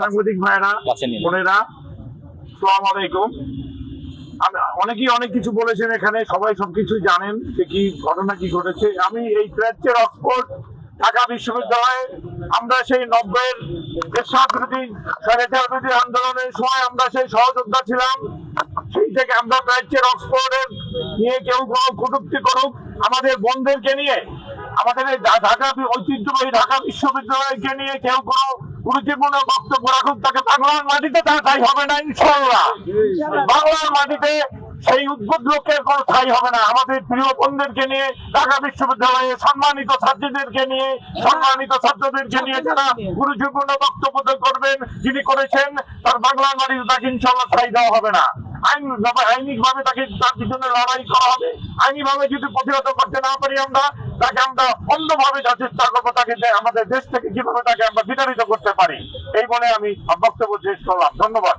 সাংবাদিক নিয়ে বোনেরা সালাম আলাইকুম। আমি অনেকেই অনেক কিছু বলেছেন এখানে সবাই সবকিছু জানেন যে কি ঘটনা কি ঘটেছে। আমি এই প্রাচ্যের অক্সফোর্ড ঢাকা বিশ্ববিদ্যালয়ে আমরা সেই নব্বইয়ের এরশাদ বিরোধী স্বৈরাচার বিরোধী আন্দোলনের সময় আমরা সেই সহযোদ্ধা ছিলাম। সেই থেকে আমরা প্রাচ্যের অক্সফোর্ডের নিয়ে কেউ কোনো কটুক্তি করুক আমাদের বোনদেরকে নিয়ে আমাদের এই ঢাকা ঐতিহ্যবাহী ঢাকা বিশ্ববিদ্যালয়কে নিয়ে কেউ কোনো গুরুত্বপূর্ণ বক্তব্য রাখুক তাকে বাংলার মাটিতে তার ঠাই হবে না ইনশাল্লাহ বাংলার মাটিতে সেই উদ্ভুত লোকের কোনো ঠাই হবে না। আমাদের প্রিয় বোনদেরকে নিয়ে, ঢাকা বিশ্ববিদ্যালয়ে সম্মানিত ছাত্রীদেরকে নিয়ে, সম্মানিত ছাত্রদেরকে নিয়ে যারা গুরুত্বপূর্ণ বক্তব্য করবেন, যিনি করেছেন, তার বাংলার মাটিতে তাকে ইনশাল্লাহ ঠাই দেওয়া হবে না। আইন আইনিক ভাবে তাকে তার পিছনে লড়াই করা হবে। আইনি ভাবে যদি প্রতিহত করতে না পারি আমরা তাকে আমরা অন্যভাবে যা চেষ্টা করব তাকে যে আমাদের দেশ থেকে কীভাবে তাকে আমরা বিতাড়িত করতে পারি? এই বলে আমি বক্তব্য শেষ করলাম। ধন্যবাদ।